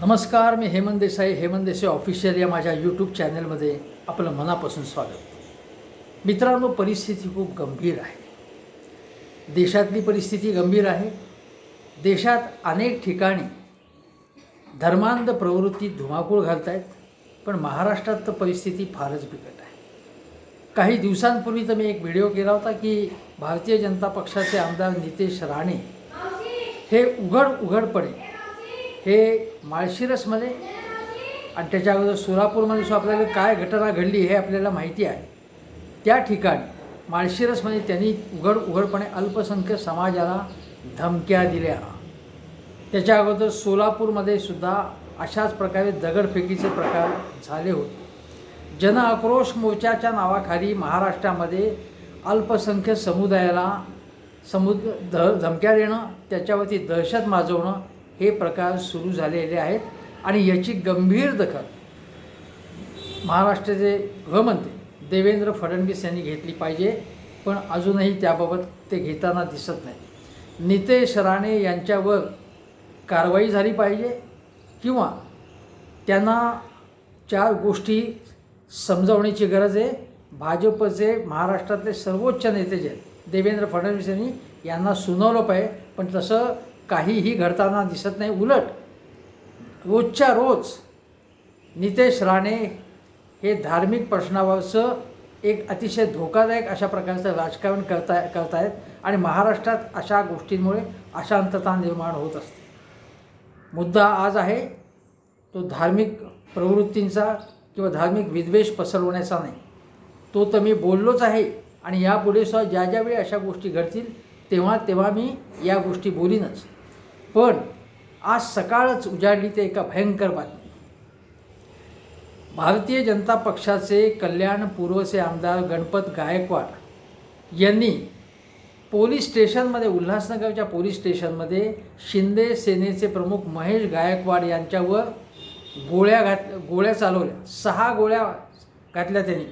नमस्कार मी हेमंत देसाई. हेमंत देसाई ऑफिशियल या माझ्या यूट्यूब चॅनलमध्ये आपलं मनापासून स्वागत. मित्रांनो परिस्थिती खूप गंभीर आहे. देशातली परिस्थिती गंभीर आहे. देशात अनेक ठिकाणी धर्मांध प्रवृत्ती धुमाकूळ घालत आहेत पण महाराष्ट्रात तर परिस्थिती फारच बिकट आहे. काही दिवसांपूर्वी तर मी एक व्हिडिओ केला होता की भारतीय जनता पक्षाचे आमदार नितेश राणे हे उघड उघडपणे हे माळशिरसमध्ये आणि त्याच्या अगोदर सोलापूरमध्ये सुद्धा आपल्याला काय घटना घडली हे आपल्याला माहिती आहे. त्या ठिकाणी माळशिरसमध्ये त्यांनी उघड उघडपणे अल्पसंख्य समाजाला धमक्या दिल्या. त्याच्या अगोदर सोलापूरमध्ये सुद्धा अशाच प्रकारे दगडफेकीचे प्रकार झाले होते. जन आक्रोश मोर्चाच्या नावाखाली महाराष्ट्रामध्ये अल्पसंख्य समुदायाला समुद ध धमक्या देणं त्याच्यावरती दहशत माजवणं हे प्रकार सुरू झालेले आहेत आणि याची गंभीर दखल महाराष्ट्राचे गृहमंत्री देवेंद्र फडणवीस यांनी घेतली पाहिजे पण अजूनही त्याबाबत ते घेताना दिसत नाही. नितेश राणे यांच्यावर कारवाई झाली पाहिजे किंवा त्यांना चार गोष्टी समजावण्याची गरज आहे. भाजपचे महाराष्ट्रातले सर्वोच्च नेते जे आहेत देवेंद्र फडणवीस यांनी यांना सुनावलं पाहिजे पण तसं काहीही घडताना दिसत नाही. उलट रोजच्या रोज नितेश राणे हे धार्मिक प्रश्नावरचं एक अतिशय धोकादायक अशा प्रकारचं राजकारण करता करतायत आणि महाराष्ट्रात अशा गोष्टींमुळे अशांतता निर्माण होत असते. मुद्दा आज आहे तो धार्मिक प्रवृत्तींचा किंवा धार्मिक विद्वेष पसरवण्याचा नाही. तो तर मी बोललोच आहे आणि यापुढे सुद्धा ज्या ज्यावेळी अशा गोष्टी घडतील तेव्हा तेव्हा मी या गोष्टी बोलीनच. पण आज सकाळच उजाडली ते एका भयंकर बातमी. भारतीय जनता पक्षाचे कल्याण पूर्वचे आमदार गणपत गायकवाड यांनी पोलीस स्टेशनमध्ये उल्हासनगरच्या पोलीस स्टेशनमध्ये शिंदे सेनेचे प्रमुख महेश गायकवाड यांच्यावर गोळ्या घात गोळ्या चालवल्या. सहा गोळ्या घातल्या त्यांनी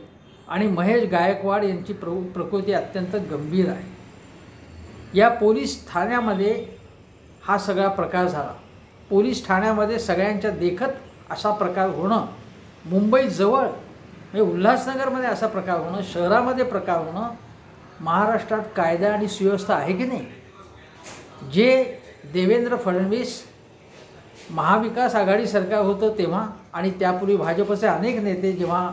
आणि महेश गायकवाड यांची प्र प्रकृती अत्यंत गंभीर आहे. या पोलीस ठाण्यामध्ये हा सगळा प्रकार झाला. पोलीस ठाण्यामध्ये सगळ्यांच्या देखत असा प्रकार होणं मुंबईजवळ म्हणजे उल्हासनगरमध्ये असा प्रकार होणं शहरामध्ये प्रकार होणं महाराष्ट्रात कायदा आणि सुव्यवस्था आहे की नाही? जे देवेंद्र फडणवीस महाविकास आघाडी सरकार होतं तेव्हा आणि त्यापूर्वी भाजपचे अनेक नेते जेव्हा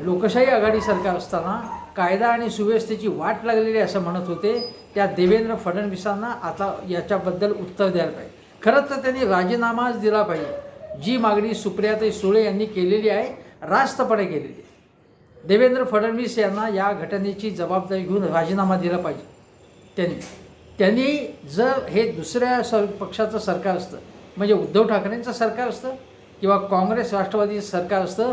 लोकशाही आघाडी सरकार असताना कायदा आणि सुव्यवस्थेची वाट लागलेली असं म्हणत होते त्या देवेंद्र फडणवीसांना आता याच्याबद्दल उत्तर द्यायला पाहिजे. खरंच तर त्यांनी राजीनामाच दिला पाहिजे. जी मागणी सुप्रियाताई सुळे यांनी केलेली आहे रास्तपणे केलेली आहे. देवेंद्र फडणवीस यांना या घटनेची जबाबदारी घेऊन राजीनामा दिला पाहिजे. त्यांनी. त्यांनी जर हे दुसऱ्या सर पक्षाचं सरकार असतं म्हणजे उद्धव ठाकरेंचं सरकार असतं किंवा काँग्रेस राष्ट्रवादीचं सरकार असतं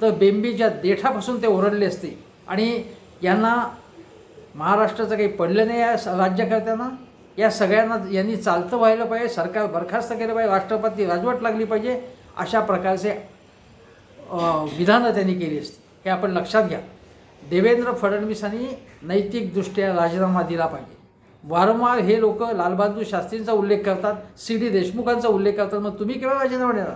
तर बेंबीच्या देठापासून ते ओरडले असते आणि यांना महाराष्ट्राचं काही पडलं नाही या स- राज्यकर्त्यांना? या सगळ्यांना यांनी चालतं व्हायला पाहिजे सरकार बरखास्त केलं पाहिजे राष्ट्रपती राजवट लागली पाहिजे अशा प्रकारचे विधानं त्यांनी केली असती. हे आपण लक्षात घ्या. देवेंद्र फडणवीसांनी नैतिकदृष्ट्या राजीनामा दिला पाहिजे. वारंवार हे लोक लालबहादूर शास्त्रींचा उल्लेख करतात सी डी देशमुखांचा उल्लेख करतात मग तुम्ही केव्हा राजीनामा देणार?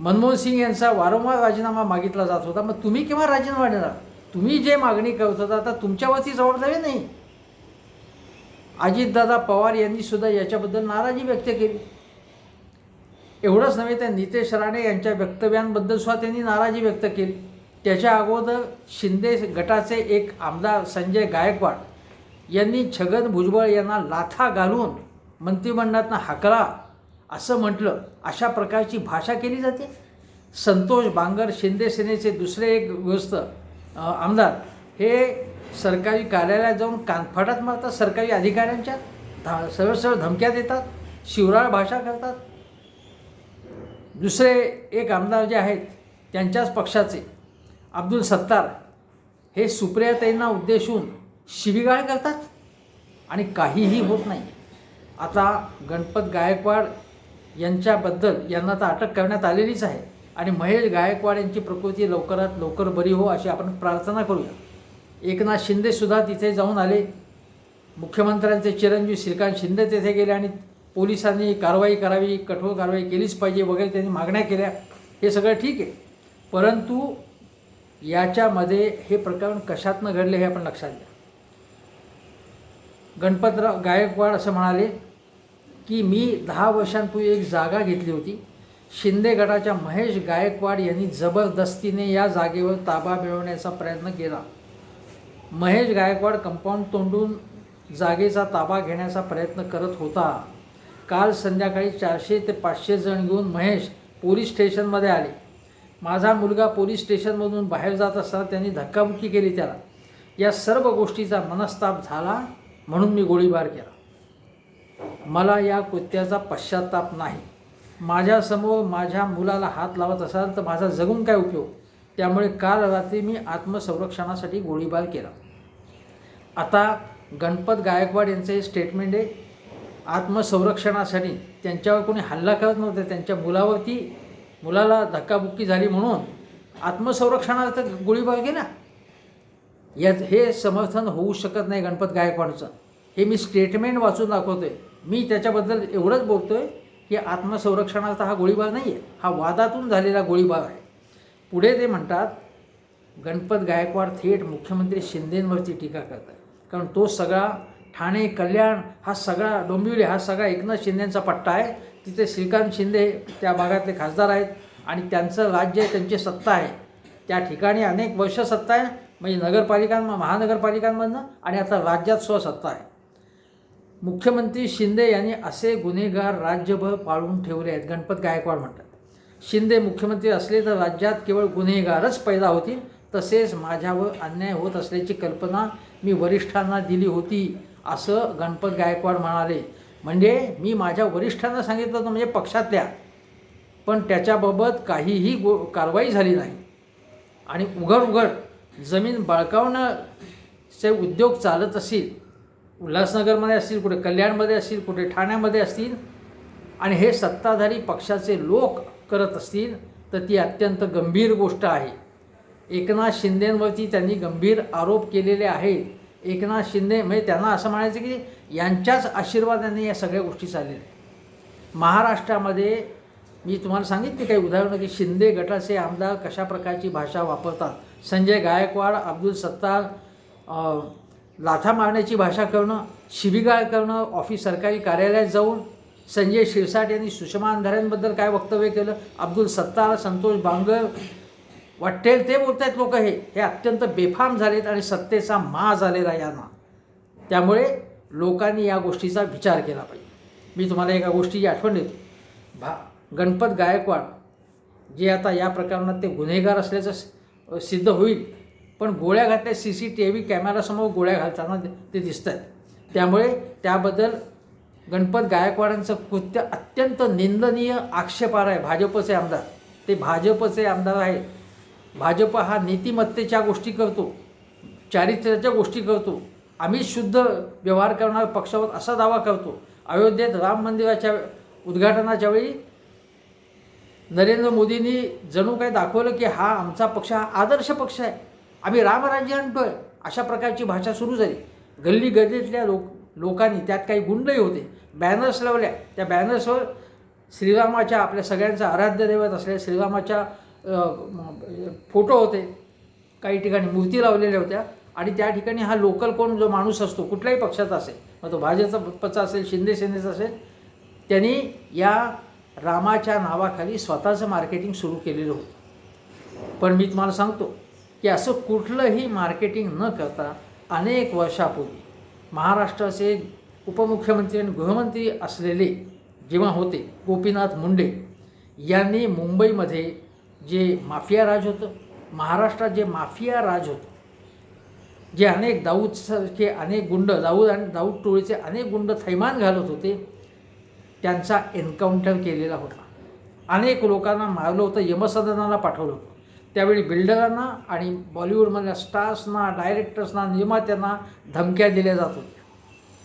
मनमोहन सिंग यांचा वारंवार राजीनामा मागितला जात होता मग तुम्ही केव्हा राजीनामा देणार? तुम्ही जे मागणी करत होता आता तुमच्यावरती जबाबदारी नाही. अजितदादा पवार यांनी सुद्धा याच्याबद्दल नाराजी व्यक्त केली. एवढंच नव्हे तर नितेश राणे यांच्या वक्तव्यांबद्दल सुद्धा त्यांनी नाराजी व्यक्त केली. त्याच्या अगोदर शिंदे गटाचे एक आमदार संजय गायकवाड यांनी छगन भुजबळ यांना लाथा घालून मंत्रिमंडळातनं हाकला असं म्हटलं. अशा प्रकारची भाषा केली जाते. संतोष बांगर शिंदे सेनेचे दुसरे एक व्यस्त आमदार हे सरकारी कार्यालयात जाऊन कानफाटात मारतात सरकारी अधिकाऱ्यांच्या धा सरळ सरळ धमक्या देतात शिवराळ भाषा करतात. दुसरे एक आमदार जे आहेत त्यांच्याच पक्षाचे अब्दुल सत्तार हे सुप्रियाताईंना उद्देशून शिवीगाळ करतात आणि काहीही होत नाही. आता गणपत गायकवाड यांच्याबद्दल यांना तर अटक करण्यात आलेलीच आहे. आणि महेश गायकवाड यांची प्रकृती लवकरात लवकर बरी हो अशी आपण प्रार्थना करूया. एकनाथ शिंदेसुद्धा तिथे जाऊन आले. मुख्यमंत्र्यांचे चिरंजीव श्रीकांत शिंदे तेथे गेले आणि पोलिसांनी कारवाई करावी कठोर कारवाई केलीच पाहिजे वगैरे त्यांनी मागण्या केल्या. हे सगळं ठीक आहे. परंतु याच्यामध्ये हे प्रकरण कशातनं घडले हे आपण लक्षात घ्या. गणपतराव गायकवाड असं म्हणाले की मी दहा वर्षांपूर्वी एक जागा घेतली होती. शिंदे गटाच्या महेश गायकवाड यांनी जबरदस्तीने या जागेवर ताबा मिळवण्याचा प्रयत्न केला. महेश गायकवाड कंपाऊंड तोंडून जागेचा ताबा घेण्याचा प्रयत्न करत होता. काल संध्याकाळी चारशे ते पाचशे जण घेऊन महेश पोलीस स्टेशनमध्ये आले. माझा मुलगा पोलीस स्टेशनमधून बाहेर जात असताना त्यांनी धक्काबुक्की केली त्याला. या सर्व गोष्टीचा मनस्ताप झाला म्हणून मी गोळीबार केला. मला या कृत्याचा पश्चाताप नाही. माझ्यासमोर माझ्या मुलाला हात लावत असाल तर माझा जगून काय उपयोग? त्यामुळे काल रात्री मी आत्मसंरक्षणासाठी गोळीबार केला. आता गणपत गायकवाड यांचं हे स्टेटमेंट आहे आत्मसंरक्षणासाठी. त्यांच्यावर कोणी हल्ला करत नव्हते त्यांच्या मुलावरती मुलाला धक्काबुक्की झाली म्हणून आत्मसंरक्षणार्थ गोळीबार केला. या हे समर्थन होऊ शकत नाही गणपत गायकवाडचं. हे मी स्टेटमेंट वाचून दाखवतो आहे मी त्याच्याबद्दल एवढंच बोलतो आहे की आत्मसंरक्षणाचा हा गोळीबार नाही आहे हा वादातून झालेला गोळीबार आहे. पुढे ते म्हणतात गणपत गायकवाड थेट मुख्यमंत्री शिंदेंवरती टीका करतात. कारण तो सगळा ठाणे कल्याण हा सगळा डोंबिवली हा सगळा एकनाथ शिंदेंचा पट्टा आहे. तिथे श्रीकांत शिंदे त्या भागातले खासदार आहेत आणि त्यांचं राज्य आहे त्यांची सत्ता आहे. त्या ठिकाणी अनेक वर्ष सत्ता आहे. म्हणजे नगरपालिकां महानगरपालिकांमधनं आणि आता राज्यात स्वसत्ता आहे. मुख्यमंत्री शिंदे यांनी असे गुन्हेगार राज्यभर पाळून ठेवले आहेत. गणपत गायकवाड म्हणतात. शिंदे मुख्यमंत्री असले तर राज्यात केवळ गुन्हेगारच पैदा होतील तसेच माझ्यावर अन्याय होत असल्याची कल्पना मी वरिष्ठांना दिली होती असं गणपत गायकवाड म्हणाले. म्हणजे मी माझ्या वरिष्ठांना सांगितलं होतं म्हणजे पक्षातल्या. पण त्याच्याबाबत काहीही गो कारवाई झाली नाही. आणि उघड उघड जमीन बळकावण्याचे उद्योग चालत असतील उल्हासनगरमध्ये असतील कुठे कल्याणमध्ये असतील कुठे ठाण्यामध्ये असतील आणि हे सत्ताधारी पक्षाचे लोक करत असतील तर ती अत्यंत गंभीर गोष्ट आहे. एकनाथ शिंदेंवरती त्यांनी गंभीर आरोप केलेले आहेत. एकनाथ शिंदे म्हणजे त्यांना असं म्हणायचं की यांच्याच आशीर्वादाने या सगळ्या गोष्टी चाललेल्या महाराष्ट्रामध्ये मी तुम्हाला सांगितले काही उदाहरणं की शिंदे गटाचे आमदार कशा प्रकारची भाषा वापरतात. संजय गायकवाड अब्दुल सत्तार लाथा मारण्याची भाषा करणं शिबिगाळ करणं ऑफिस सरकारी कार्यालयात जाऊन संजय शिरसाट यांनी सुषमा अंधाऱ्यांबद्दल काय वक्तव्य केलं? अब्दुल सत्तार संतोष बांगर वाटेल ते बोलत आहेत लोक हे. हे अत्यंत बेफाम झालेत आणि सत्तेचा मा झालेला यांना. त्यामुळे लोकांनी या गोष्टीचा विचार केला पाहिजे. मी तुम्हाला एका गोष्टीची आठवण देतो. भा गणपत गायकवाड जे आता या प्रकरणात ते गुन्हेगार असल्याचं सिद्ध होईल पण गोळ्या घातल्या सी सी टी व्ही कॅमेरासमोर गोळ्या घालताना ते- दिसत आहेत त्यामुळे त्याबद्दल गणपत गायकवाडांचं कृत्य अत्यंत निंदनीय आक्षेपार आहे. भाजपचे आमदार. ते भाजपचे आमदार आहे भाजप हा नीतिमत्तेच्या गोष्टी करतो. चारित्र्याच्या गोष्टी करतो. आम्ही शुद्ध व्यवहार करणारा पक्षावर असा दावा करतो. अयोध्येत राम मंदिराच्या उद्घाटनाच्या वेळी नरेंद्र मोदींनी जणू काय दाखवलं की हा आमचा पक्ष हा आदर्श पक्ष आहे. आम्ही रामराज्य आणतोय. अशा प्रकारची भाषा सुरू झाली. गल्ली गल्लीतल्या लोक लोकांनी त्यात काही गुंडही होते. बॅनर्स लावल्या. त्या बॅनर्सवर श्रीरामाच्या आपल्या सगळ्यांचा आराध्य दैवत असलेल्या श्रीरामाच्या फोटो होते. काही ठिकाणी मूर्ती लावलेल्या होत्या. आणि त्या ठिकाणी हा लोकल कोण जो माणूस असतो कुठल्याही पक्षाचा असेल मग तो भाजपचा असेल शिंदे सेनेचा असेल त्यांनी या रामाच्या नावाखाली स्वतःचं मार्केटिंग सुरू केलेलं होतं. पण मी तुम्हाला सांगतो की असं कुठलंही मार्केटिंग न करता अनेक वर्षापूर्वी महाराष्ट्राचे उपमुख्यमंत्री आणि गृहमंत्री असलेले जेव्हा होते गोपीनाथ मुंडे यांनी मुंबईमध्ये जे माफिया राज होतं महाराष्ट्रात जे माफिया राज होतं जे अनेक दाऊदसारखे अनेक गुंड दाऊद आणि दाऊद टोळीचे अनेक गुंड थैमान घालत होते त्यांचा एन्काउंटर केलेला होता. अनेक लोकांना मारलं होतं यमसदनाला पाठवलं होतं. त्यावेळी बिल्डरांना आणि बॉलिवूडमधल्या स्टार्सना डायरेक्टर्सना निर्मात्यांना धमक्या दिल्या जात होत्या.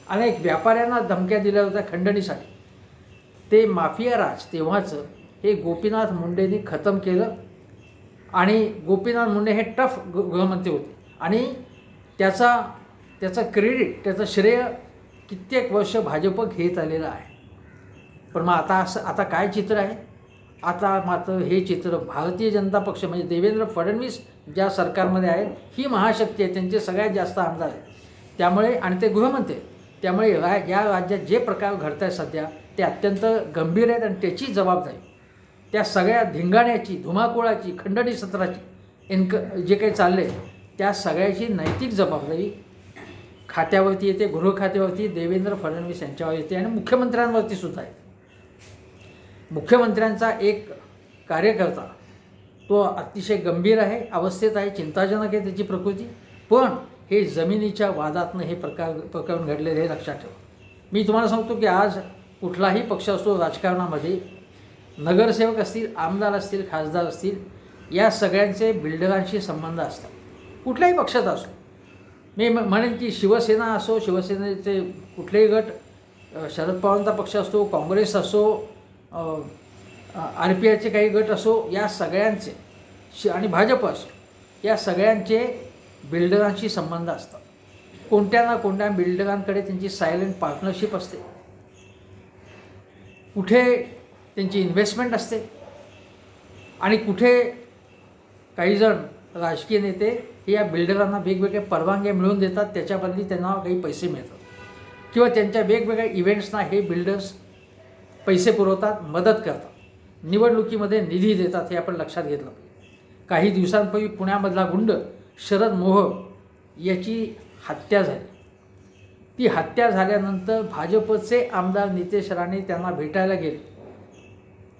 अनेक व्यापाऱ्यांना धमक्या दिल्या होत्या खंडणीसाठी. ते माफिया राज तेव्हाचं हे गोपीनाथ मुंडेंनी खतम केलं आणि गोपीनाथ मुंडे हे टफ ग- गृहमंत्री होते. आणि त्याचा त्याचं क्रेडिट त्याचं श्रेय कित्येक वर्ष भाजप घेत आलेलं आहे. पण मग आता असं आता काय चित्र आहे? आता मात्र हे चित्र भारतीय जनता पक्ष म्हणजे देवेंद्र फडणवीस ज्या सरकारमध्ये आहेत ही महाशक्ती आहे त्यांचे सगळ्यात जास्त आमदार आहेत. त्यामुळे आणि ते गृहमंत्री त्यामुळे रा या राज्यात जे प्रकार घडत आहेत सध्या ते अत्यंत गंभीर आहेत आणि त्याची जबाबदारी. त्या सगळ्या धिंगाण्याची धुमाकूळाची खंडणी सत्राची इन्क जे काही चाललं आहे त्या सगळ्याची नैतिक जबाबदारी खात्यावरती येते गृह खात्यावरती देवेंद्र फडणवीस यांच्यावर येते आणि मुख्यमंत्र्यांवरती सुद्धा आहे मुख्यमंत्र्यांचा एक कार्यकर्ता तो अतिशय गंभीर आहे अवस्थेत आहे चिंताजनक आहे त्याची प्रकृती पण हे जमिनीच्या वादातनं हे प्रकार प्रकरण घडलेले हे लक्षात ठेवा. मी तुम्हाला सांगतो की आज कुठलाही पक्ष असतो राजकारणामध्ये नगरसेवक असतील आमदार असतील खासदार असतील या सगळ्यांचे बिल्डरांशी संबंध असतात. कुठल्याही पक्षात असो. मी म्हणेन की शिवसेना असो शिवसेनेचे कुठलेही गट शरद पवारांचा पक्ष असतो काँग्रेस असो आर पी आयचे काही गट असो या सगळ्यांचे शि आणि भाजप असो या सगळ्यांचे बिल्डरांशी संबंध असतात. कोणत्या ना कोणत्या बिल्डरांकडे त्यांची सायलेंट पार्टनरशिप असते. कुठे त्यांची इन्व्हेस्टमेंट असते. आणि कुठे काहीजण राजकीय नेते हे या बिल्डरांना वेगवेगळ्या परवानग्या मिळवून देतात त्याच्याबदली त्यांना काही पैसे मिळतात. किंवा त्यांच्या वेगवेगळ्या इव्हेंट्सना हे बिल्डर्स पैसे पुरवतात मदत करतात. निवडणुकीमध्ये निधी देतात हे आपण लक्षात घेतलं पाहिजे. काही दिवसांपूर्वी पुण्यामधला गुंड शरद मोह याची हत्या झाली. ती हत्या झाल्यानंतर भाजपचे आमदार नितेश राणे त्यांना भेटायला गेले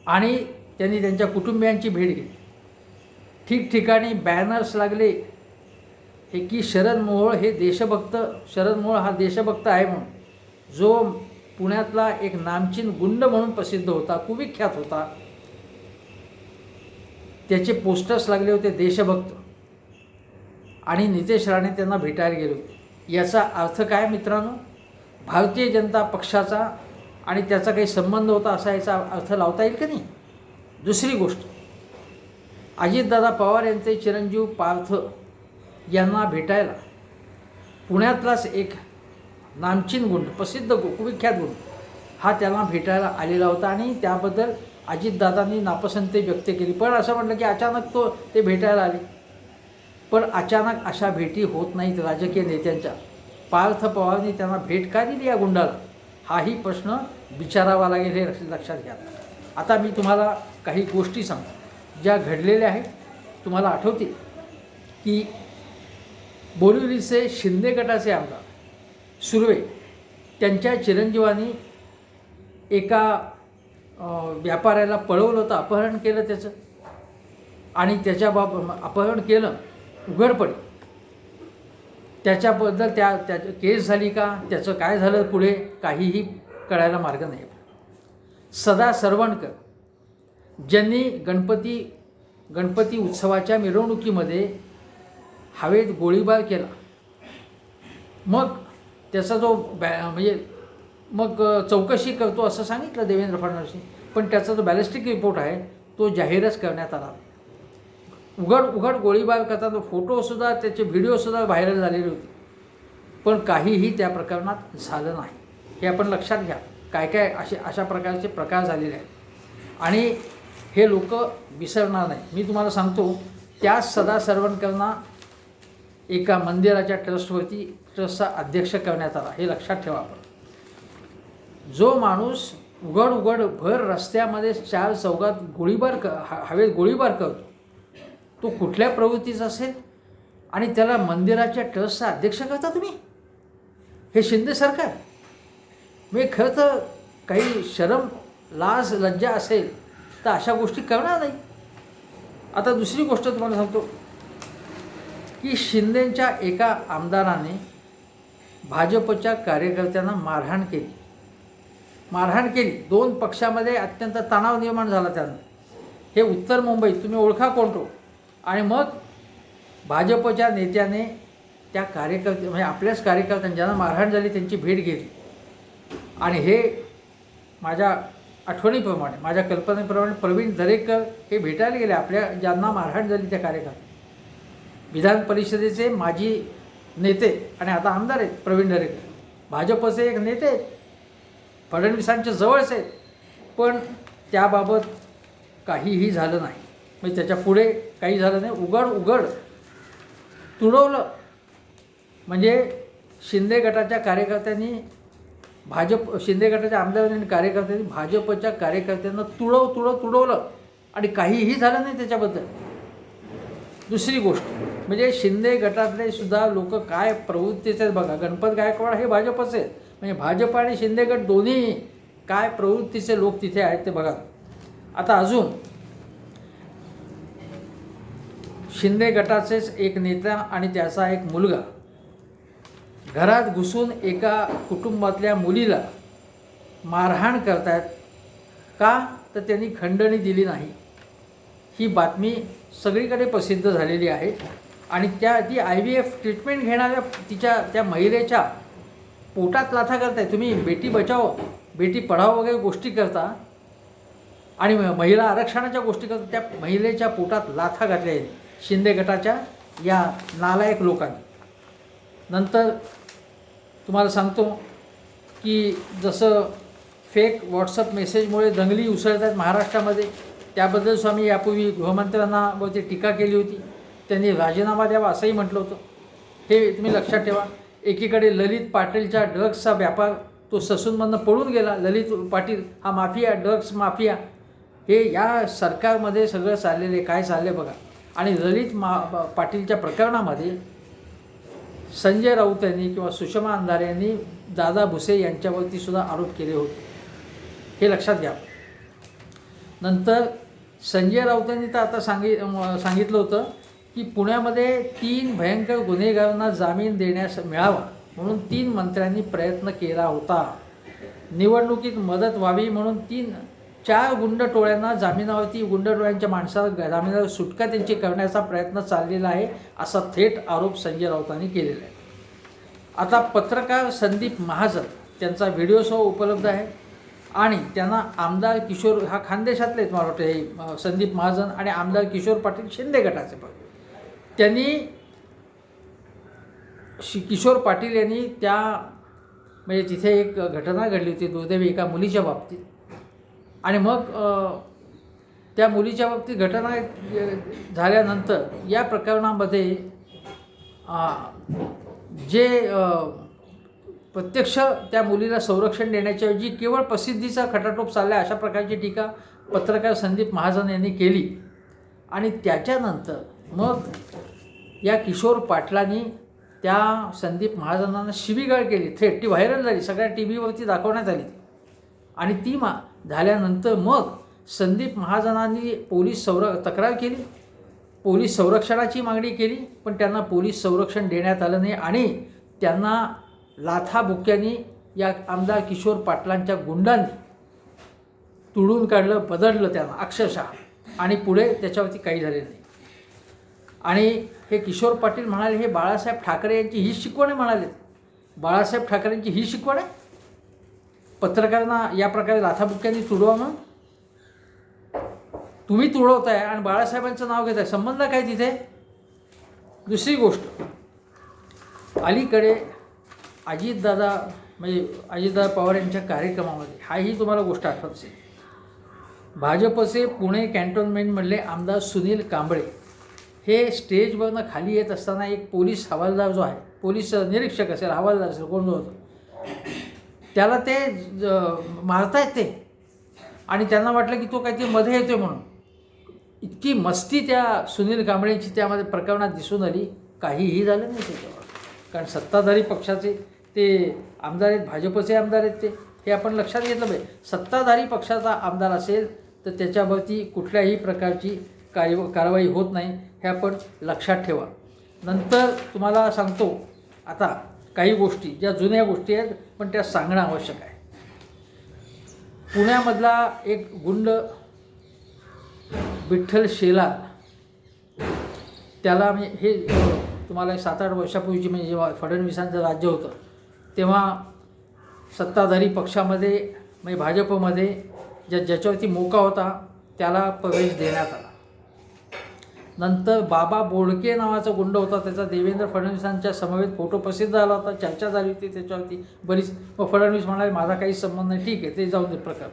आणि त्यांनी त्यांच्या कुटुंबियांची भेट घेतली. ठिकठिकाणी बॅनर्स लागले हे की शरद मोहोळ हे देशभक्त शरद मोहोळ हा देशभक्त आहे म्हणून. जो पुण्यातला एक नामचीन गुंड म्हणून प्रसिद्ध होता कुविख्यात होता. त्याचे पोस्टर्स लागले होते देशभक्त. आणि नितेश राणे त्यांना भेटायला गेले होते. याचा अर्थ काय मित्रांनो? भारतीय जनता पक्षाचा आणि त्याचा काही संबंध होता असा याचा अर्थ लावता येईल का नाही? दुसरी गोष्ट अजितदादा पवार यांचे चिरंजीव पार्थ यांना भेटायला पुण्यातलाच एक नामचीन गुंड प्रसिद्ध कुविख्यात गुंड. हा त्याला भेटायला आलेला होता आणि त्याबद्दल अजितदादांनी नापसंती व्यक्त केली. पण असं म्हटलं की अचानक तो ते भेटायला आले. पण अचानक अशा भेटी होत नाहीत राजकीय नेत्यांच्या. पार्थ पवारनी त्यांना भेट का दिली या गुंडाला? हाही प्रश्न विचारावा लागेल हे लक्षात घ्या. आता मी तुम्हाला काही गोष्टी सांगतो. ज्या घडलेल्या आहेत तुम्हाला आठवतील की बोरिवलीचे शिंदे गटाचे आमदार सुर्वे त्यांच्या चिरंजीवानी एका व्यापाऱ्याला पळवलं होतं अपहरण केलं त्याचं. आणि त्याच्या बाब अपहरण केलं उघडपणे त्याच्याबद्दल त्या त्या केस झाली का त्याचं काय झालं पुढे काहीही कळायला मार्ग नाही. सदा सरवणकर ज्यांनी गणपती गणपती उत्सवाच्या मिरवणुकीमध्ये हवेत गोळीबार केला मग त्याचा जो बॅ म्हणजे मग चौकशी करतो असं सांगितलं देवेंद्र फडणवीसनी. पण त्याचा जो बॅलिस्टिक रिपोर्ट आहे तो जाहीरच करण्यात आला. उघड उघड गोळीबार करताना फोटोसुद्धा त्याचे व्हिडिओसुद्धा व्हायरल झालेले होते. पण काहीही त्या प्रकरणात झालं नाही. हे आपण लक्षात घ्या. काय काय असे अशा प्रकारचे प्रकार झालेले आहेत. आणि हे लोक विसरणार नाही मी तुम्हाला सांगतो त्या सदा सरवणकरांना एका मंदिराच्या ट्रस्टवरती ट्रस्टचा अध्यक्ष करण्यात आला हे लक्षात ठेवा आपण. जो माणूस उघड उघड भर रस्त्यामध्ये चार चौघात गोळीबार क हवेत गोळीबार करतो तो कुठल्या प्रवृत्तीचा असेल? आणि त्याला मंदिराच्या ट्रस्टचा अध्यक्ष करता तुम्ही? हे शिंदे सरकार? मी खरं तर काही शरम लाज लज्जा असेल तर अशा गोष्टी करणार नाही. आता दुसरी गोष्ट तुम्हाला सांगतो की शिंदेच्या एका आमदाराने भाजपच्या कार्यकर्त्यांना मारहाण केली. मारहाण केली. दोन पक्षामध्ये अत्यंत तणाव निर्माण झाला त्यांना. हे उत्तर मुंबईत तुम्ही ओळखा कोण तो? आणि मग भाजपच्या नेत्याने त्या कार्यकर्ते म्हणजे आपल्याच कार्यकर्त्यांना ज्यांना मारहाण झाली त्यांची भेट घेतली. आणि हे माझ्या आठवणीप्रमाणे माझ्या कल्पनेप्रमाणे प्रवीण दरेकर हे भेटायला गेले. आपल्या ज्यांना मारहाण झाली त्या कार्यकर्त्या विधान परिषदेचे माजी नेते आणि आता आमदार आहेत प्रवीण दरेकर. भाजपचे एक नेते आहेत फडणवीसांच्या जवळच आहेत. पण त्याबाबत काहीही झालं नाही. म्हणजे त्याच्या पुढे काही झालं नाही. उघड उघड तुडवलं. म्हणजे शिंदे गटाच्या कार्यकर्त्यांनी भाजप शिंदे गटाच्या आमदारांनी आणि कार्यकर्त्यांनी भाजपच्या कार्यकर्त्यांना तुडव तुडव तुडवलं. आणि काहीही झालं नाही त्याच्याबद्दल. दुसरी गोष्ट. म्हणजे शिंदे गटातले सुद्धा लोक काय प्रवृत्तीचे आहेत बघा. गणपत गायकवाड हे भाजपचे आहेत. म्हणजे भाजप आणि शिंदे गट दोन्ही काय प्रवृत्तीचे लोक तिथे आहेत ते बघा. आता अजून. शिंदे गटाचेच एक नेता आणि त्याचा एक मुलगा. घरात घुसून एका कुटुंबातल्या मुलीला मारहाण करतायत. का? तर त्यांनी खंडणी दिली नाही. ही बातमी सगळीकडे प्रसिद्ध झालेली आहे. आणि त्या ती आय व्ही एफ ट्रीटमेंट घेणाऱ्या तिच्या त्या महिलेच्या पोटात लाथा करताय. तुम्ही बेटी बचाव बेटी पढाओ वगैरे गोष्टी करता. आणि म- महिला आरक्षणाच्या गोष्टी करता. त्या महिलेच्या पोटात लाथा घातल्या आहेत. शिंदे गटाच्या या नालायक लोकांनी. नंतर तुम्हाला सांगतो की जसं फेक व्हॉट्सअप मेसेजमुळे दंगली उसळत आहेत महाराष्ट्रामध्ये त्याबद्दल स्वामी यापूर्वी गृहमंत्र्यांना वरती टीका केली होती. त्यांनी राजीनामा द्यावा असंही म्हटलं होतं. हे तुम्ही लक्षात ठेवा. एकीकडे ललित पाटीलच्या ड्रग्सचा व्यापार तो ससूनमधनं पळून गेला. ललित पाटील हा माफिया ड्रग्स माफिया. हे या सरकारमध्ये सगळं चाललेले काय चाललं बघा. आणि ललित मा पाटीलच्या प्रकरणामध्ये संजय राऊत यांनी किंवा सुषमा अंधारे यांनी दादा भुसे यांच्यावरती सुद्धा आरोप केले होते. हे लक्षात घ्या. नंतर संजय राऊतांनी तर आता सांगि म- सांगितलं होतं की पुण्यामध्ये तीन भयंकर गुन्हेगारांना जामीन देण्यास मिळावा म्हणून तीन मंत्र्यांनी प्रयत्न केला होता. निवडणुकीत मदत व्हावी म्हणून तीन चार गुंड टोळ्यांना जामिनावरती गुंड टोळ्यांच्या माणसाला जामिनावर सुटका त्यांची करण्याचा प्रयत्न चाललेला आहे असा थेट आरोप संजय राऊतांनी केलेला आहे. आता पत्रकार संदीप महाजन त्यांचा व्हिडिओ सह उपलब्ध आहे आणि त्यांना आमदार किशोर हा खानदेशातले आहेत मला वाटतं हे संदीप महाजन आणि आमदार किशोर पाटील शिंदे गटाचे पण. त्यांनी शि किशोर पाटील यांनी त्या म्हणजे तिथे एक घटना घडली होती दुर्दैवी एका मुलीच्या बाबतीत. आणि मग त्या मुलीच्या बाबतीत घटना झाल्यानंतर या प्रकरणामध्ये जे प्रत्यक्ष त्या मुलीला संरक्षण देण्याच्याऐवजी केवळ प्रसिद्धीचा खटाटोप चालला अशा प्रकारची टीका पत्रकार संदीप महाजन यांनी केली. आणि त्याच्यानंतर मग या किशोर पाटलांनी त्या संदीप महाजनांना शिवीगाळ केली. थेट ती व्हायरल झाली. सगळ्या टी व्हीवरती दाखवण्यात आली आणि ती मा झाल्यानंतर मग संदीप महाजनांनी पोलीस संर तक्रार केली. पोलीस संरक्षणाची मागणी केली. पण त्यांना पोलीस संरक्षण देण्यात आलं नाही. आणि त्यांना लाथाबुक्यांनी या आमदार किशोर पाटलांच्या गुंडांनी तुडून काढलं बदललं त्यांना अक्षरशः. आणि पुढे त्याच्यावरती काही झाले नाही. आणि हे किशोर पाटील म्हणाले हे बाळासाहेब ठाकरे यांची ही शिकवण आहे म्हणाले. बाळासाहेब ठाकरेंची ही शिकवण आहे? पत्रकारांना या प्रकारे लाथाबुक्क्यांनी तुडवा म्हणून? तुम्ही तुडवताय आणि बाळासाहेबांचं नाव घेताय संबंध काय तिथे? दुसरी गोष्ट अलीकडे अजितदादा म्हणजे अजितदादा पवार यांच्या कार्यक्रमामध्ये हाही तुम्हाला गोष्ट आठवत असेल. भाजपचे पुणे कॅन्टोन्मेंटमधले आमदार सुनील कांबळे हे स्टेजवरनं खाली येत असताना एक पोलीस हवालदार जो आहे पोलीस निरीक्षक असेल हवालदार असेल कोण जो होतो त्याला ते ज- मारतायत ते. आणि त्यांना वाटलं की तो काहीतरी मध्ये येतोय म्हणून. इतकी मस्ती त्या सुनील कांबळेंची त्यामध्ये प्रकरणात दिसून आली. काहीही झालं नाही त्याच्यावर. कारण सत्ताधारी पक्षाचे ते आमदार आहेत भाजपचे आमदार आहेत ते. हे आपण लक्षात घेतलं पाहिजे. सत्ताधारी पक्षाचा आमदार असेल तर त्याच्यावरती कुठल्याही प्रकारची कार्य कारवाई होत नाही हे आपण लक्षात ठेवा. नंतर तुम्हाला सांगतो आता काही गोष्टी ज्या जुन्या गोष्टी आहेत पण त्या सांगणं आवश्यक आहे. पुण्यामधला एक गुंड विठ्ठल शेलार त्याला मी हे तुम्हाला सात आठ वर्षापूर्वीची म्हणजे जेव्हा फडणवीसांचं राज्य होतं तेव्हा सत्ताधारी पक्षामध्ये म्हणजे भाजपमध्ये ज्या ज्याच्यावरती मोका होता त्याला प्रवेश देण्यात आला. नंतर बाबा बोडके नावाचा गुंड होता. त्याचा देवेंद्र फडणवीसांच्या समवेत फोटो प्रसिद्ध झाला होता. चर्चा झाली होती. त्याच्यावरती बरीच मग फडणवीस म्हणाले माझा काही संबंध नाही. ठीक आहे ते जाऊ दे प्रकार.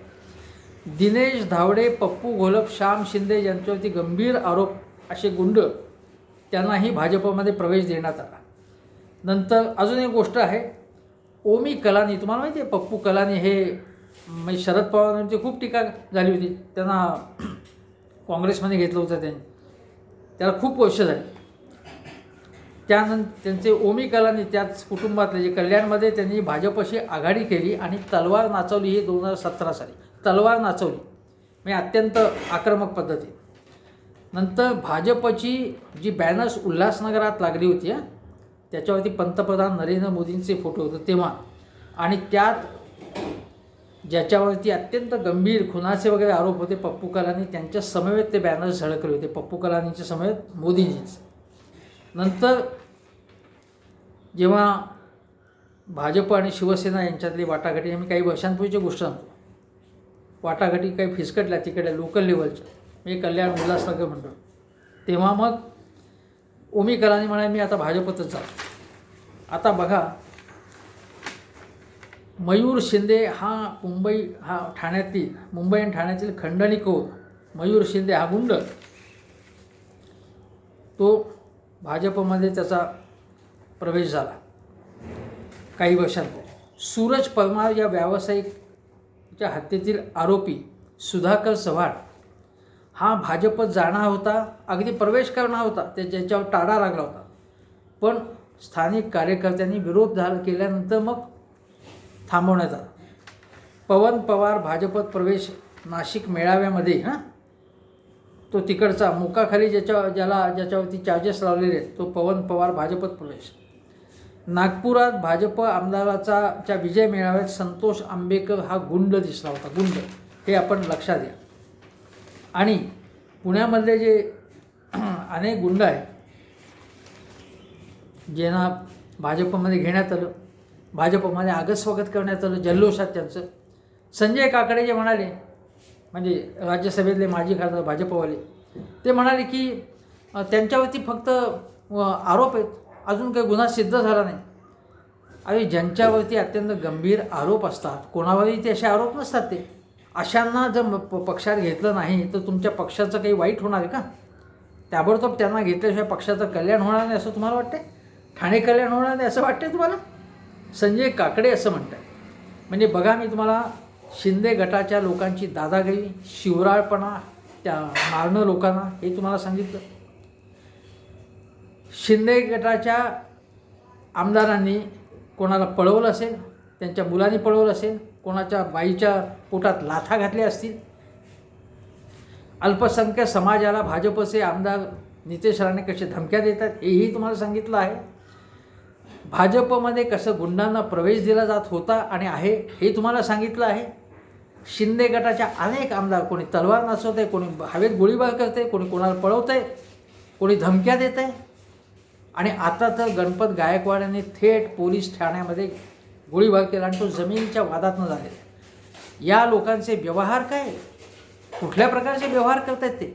दिनेश धावडे पप्पू घोलप श्याम शिंदे यांच्यावरती गंभीर आरोप असे गुंड त्यांनाही भाजपमध्ये प्रवेश देण्यात आला. नंतर अजून एक गोष्ट आहे. ओमी कलानी तुम्हाला माहिती आहे पप्पू कलानी हे म्हणजे शरद पवारांची खूप टीका झाली होती. त्यांना काँग्रेसमध्ये घेतलं होतं त्यांनी. त्याला खूप वर्ष झाली. त्यानंतर त्यांचे ओमी कलानी त्याच कुटुंबातले जे कल्याणमध्ये त्यांनी भाजपशी आघाडी केली आणि तलवार नाचवली ही दोन हजार सतरा साली. तलवार नाचवली. म्हणजे अत्यंत आक्रमक पद्धती. नंतर भाजपची जी बॅनर्स उल्हासनगरात लागली होती त्याच्यावरती पंतप्रधान नरेंद्र मोदींचे फोटो होते तेव्हा. आणि त्यात ज्याच्यावरती अत्यंत गंभीर खुनाचे वगैरे आरोप होते पप्पू कलानी त्यांच्या समवेत ते बॅनर्स झळकले होते पप्पू कलानीच्या समवेत मोदीजींचे. नंतर जेव्हा भाजप आणि शिवसेना यांच्यातली वाटाघाटी आम्ही काही वर्षांपूर्वीची गोष्ट सांगतो. वाटाघाटी काही फिसकटल्या तिकडे लोकल लेवलच्या मी कल्याण उल्हासनगर म्हणतो तेव्हा मग ओमी कलानी म्हणाले मी आता भाजपतच जातो. आता बघा मयूर शिंदे हा मुंबई हा ठाण्यातील मुंबई आणि ठाण्यातील खंडणीकोर मयूर शिंदे हा गुंड. तो भाजपमध्ये त्याचा प्रवेश झाला. काही वर्षांपूर्वी. सूरज परमार या व्यावसायिकच्या हत्येतील आरोपी सुधाकर चव्हाण हा भाजपत जाणार होता अगदी प्रवेश करणार होता. ते ज्याच्यावर टाळा लागला होता. पण स्थानिक कार्यकर्त्यांनी विरोध झाला केल्यानंतर मग थांबवण्यात आला. पवन पवार भाजपत प्रवेश नाशिक मेळाव्यामध्ये हां? तो तिकडचा मुकाखाली ज्याच्या ज्याला ज्याच्यावरती चार्जेस लावलेले आहेत तो पवन पवार भाजपत प्रवेश. नागपुरात भाजप आमदाराचा च्या विजय मेळाव्यात संतोष आंबेकर हा गुंड दिसला होता. गुंड. हे आपण लक्षात घ्या. आणि पुण्यामधले जे अनेक गुंड आहेत ज्यांना भाजपमध्ये घेण्यात आलं भाजपमध्ये आगत स्वागत करण्यात आलं जल्लोषात त्यांचं. संजय काकडे जे म्हणाले म्हणजे राज्यसभेतले माजी खासदार भाजपवाले ते म्हणाले की त्यांच्यावरती फक्त आरोप आहेत. अजून काही गुन्हा सिद्ध झाला नाही. अरे ज्यांच्यावरती अत्यंत गंभीर आरोप असतात कोणावरही ते असे आरोप नसतात ते. अशांना जर प- पक्षात घेतलं नाही तर तुमच्या पक्षाचं काही वाईट होणार आहे का? ताबडतोब त्यांना घेतल्याशिवाय पक्षाचं कल्याण होणार नाही असं तुम्हाला वाटते ठाणे कल्याण होणार नाही असं वाटते तुम्हाला? संजय काकडे असं म्हणत आहे म्हणजे बघा मी तुम्हाला शिंदे गटाच्या लोकांची दादागिरी शिवराळपणा त्या मारणं लोकांना हे तुम्हाला सांगितलं. शिंदे गटाच्या आमदारांनी कोणाला पळवलं असेल त्यांच्या मुलांनी पळवलं असेल कोणाच्या बाईच्या पोटात लाथा घातल्या असतील? अल्पसंख्याक समाजाला भाजपचे आमदार नितेश राणे कसे धमक्या देतात हेही तुम्हाला सांगितलं आहे. भाजपमध्ये कसं गुंडांना प्रवेश दिला जात होता आणि आहे हे तुम्हाला सांगितलं आहे? शिंदे गटाच्या अनेक आमदार कोणी तलवार नाचवते कोणी हवेत गोळीबार करते कोणी कोणाला पळवत आहे कोणी धमक्या देत आहे आणि आता तर गणपत गायकवाड यांनी थेट पोलीस ठाण्यामध्ये गोळीबार केला आणि तो जमिनीच्या वादातनं झालेला या लोकांचे व्यवहार काय? कुठल्या प्रकारचे व्यवहार करतायत ते?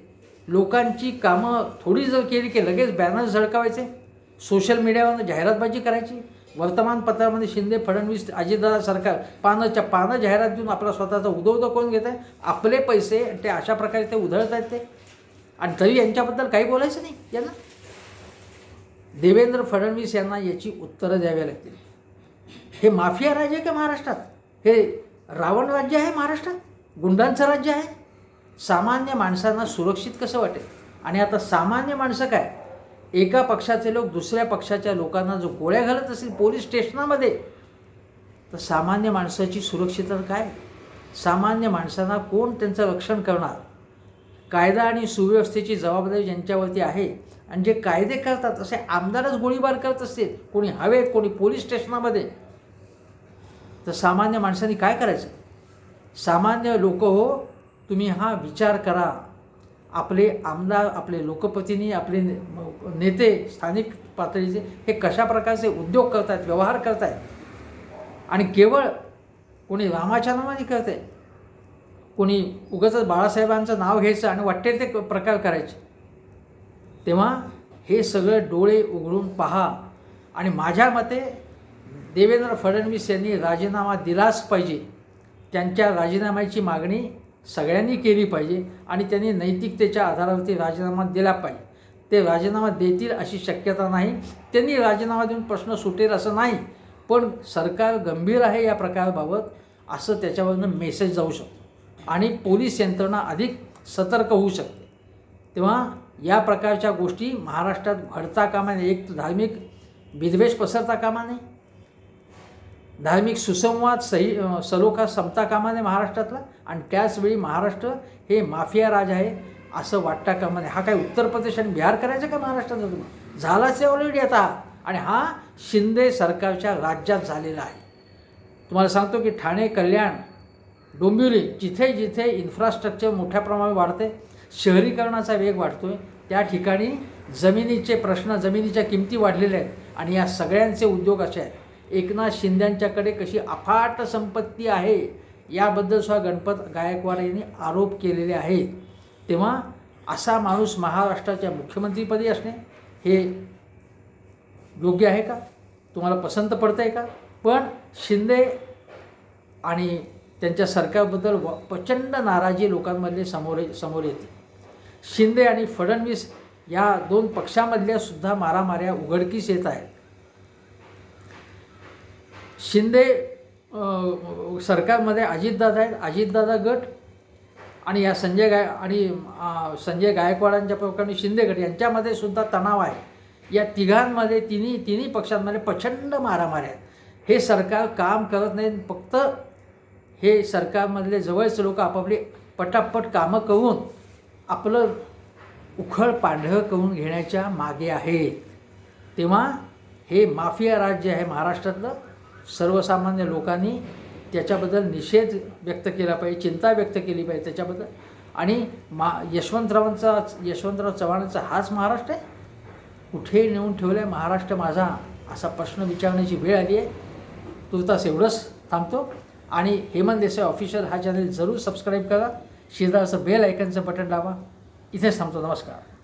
लोकांची कामं थोडी जर केली की लगेच बॅनर झळकावायचे? सोशल मीडियावर जाहिरातबाजी करायची? वर्तमानपत्रामध्ये शिंदे फडणवीस अजितदादा सरकार पानंच्या पानं जाहिरात देऊन आपला स्वतःचा उदो कोण घेत आहे? आपले पैसे ते अशा प्रकारे ते उधळत आहेत ते. आणि तरी यांच्याबद्दल काही बोलायचं नाही यांना? देवेंद्र फडणवीस यांना याची उत्तरं द्यावी लागतील. हे माफिया राज्य आहे का महाराष्ट्रात? हे रावण राज्य आहे महाराष्ट्रात? गुंडांचं राज्य आहे? सामान्य माणसांना सुरक्षित कसं वाटेल? आणि आता सामान्य माणसं काय? एका पक्षाचे लोक दुसऱ्या पक्षाच्या लोकांना जो गोळ्या घालत असतील पोलीस स्टेशनामध्ये तर सामान्य माणसाची सुरक्षितता काय? सामान्य माणसांना कोण त्यांचं रक्षण करणार? कायदा आणि सुव्यवस्थेची जबाबदारी ज्यांच्यावरती आहे आणि जे कायदे करतात असे आमदारच गोळीबार करत असतील कोणी हवेत कोणी पोलीस स्टेशनामध्ये तर सामान्य माणसांनी काय करायचं? सामान्य लोक हो तुम्ही हा विचार करा. आपले आमदार आपले लोकप्रतिनिधी आपले ने- नेते स्थानिक पातळीचे हे कशा प्रकारचे उद्योग करतायत व्यवहार करतायत? आणि केवळ कोणी रामाच्या नावाने करत आहे कोणी उगाच बाळासाहेबांचं नाव घ्यायचं आणि वाटेल ते प्रकार करायचे? तेव्हा हे सगळं डोळे उघडून पहा. आणि माझ्या मते देवेंद्र फडणवीस यांनी राजीनामा दिलाच पाहिजे. त्यांच्या राजीनाम्याची मागणी सगळ्यांनी केली पाहिजे आणि त्यांनी नैतिकतेच्या आधारावरती राजीनामा दिला पाहिजे. ते राजीनामा देतील अशी शक्यता नाही. त्यांनी राजीनामा देऊन प्रश्न सुटेल असं नाही. पण सरकार गंभीर आहे या प्रकाराबाबत असं त्याच्यावरनं मेसेज जाऊ शकतो. आणि पोलीस यंत्रणा अधिक सतर्क होऊ शकते. तेव्हा या प्रकारच्या गोष्टी महाराष्ट्रात घडता कामा नये. एक धार्मिक विद्वेष पसरता कामा नये. धार्मिक सुसंवाद सही सलोखा संपता कामा नये महाराष्ट्रातला आणि त्याचवेळी महाराष्ट्र हे माफिया राज आहे असं वाटता कामा नये हा काय उत्तर प्रदेश आणि बिहार करायचं का महाराष्ट्रात तुम्ही झालाच आहे ऑलरेडी आता. आणि हा शिंदे सरकारच्या राज्यात झालेला आहे. तुम्हाला सांगतो की ठाणे कल्याण डोंबिवली जिथे जिथे इन्फ्रास्ट्रक्चर मोठ्या प्रमाणात वाढते शहरीकरणाचा वेग वाढतो आहे त्या ठिकाणी जमिनीचे प्रश्न जमिनीच्या किमती वाढलेल्या आहेत. आणि या सगळ्यांचे उद्योग असे आहेत. एकनाथ शिंद्यांच्याकडे कशी अफाट संपत्ती आहे याबद्दल सुद्धा गणपत गायकवाड यांनी आरोप केलेले आहेत. तेव्हा असा माणूस महाराष्ट्राच्या मुख्यमंत्रीपदी असणे हे योग्य आहे का? तुम्हाला पसंत पडतं आहे का? पण शिंदे आणि त्यांच्या सरकारबद्दल व प्रचंड नाराजी लोकांमधले समोर समोर येते. शिंदे आणि फडणवीस या दोन पक्षामधल्या सुद्धा मारामाऱ्या उघडकीस येत आहेत. शिंदे सरकारमध्ये अजितदादा आहेत. अजितदादा गट आणि या संजय गाय आणि संजय गायकवाडांच्या प्रकारे शिंदे गट यांच्यामध्ये सुद्धा तणाव आहे. या तिघांमध्ये तिन्ही तिन्ही पक्षांमध्ये प्रचंड मारामारी आहेत हे सरकार काम करत नाही. फक्त हे सरकारमधले जवळचे लोक आपापली पटापट कामं करून आपलं उखळ पांढरं करून घेण्याच्या मागे आहेत. तेव्हा हे माफिया राज्य आहे महाराष्ट्रातलं. सर्वसामान्य लोकांनी त्याच्याबद्दल निषेध व्यक्त केला पाहिजे चिंता व्यक्त केली पाहिजे त्याच्याबद्दल. आणि मा यशवंतरावांचा यशवंतराव चव्हाणांचा हाच महाराष्ट्र आहे? कुठे नेऊन ठेवलं आहे महाराष्ट्र माझा असा प्रश्न विचारण्याची वेळ आली आहे. तुर्तास एवढंच थांबतो. आणि हेमंत देसाई ऑफिशियल हा चॅनल जरूर सबस्क्राईब करा. शेजारचं बेल आयकनचं बटन दाबा. इथेच थांबतो. नमस्कार.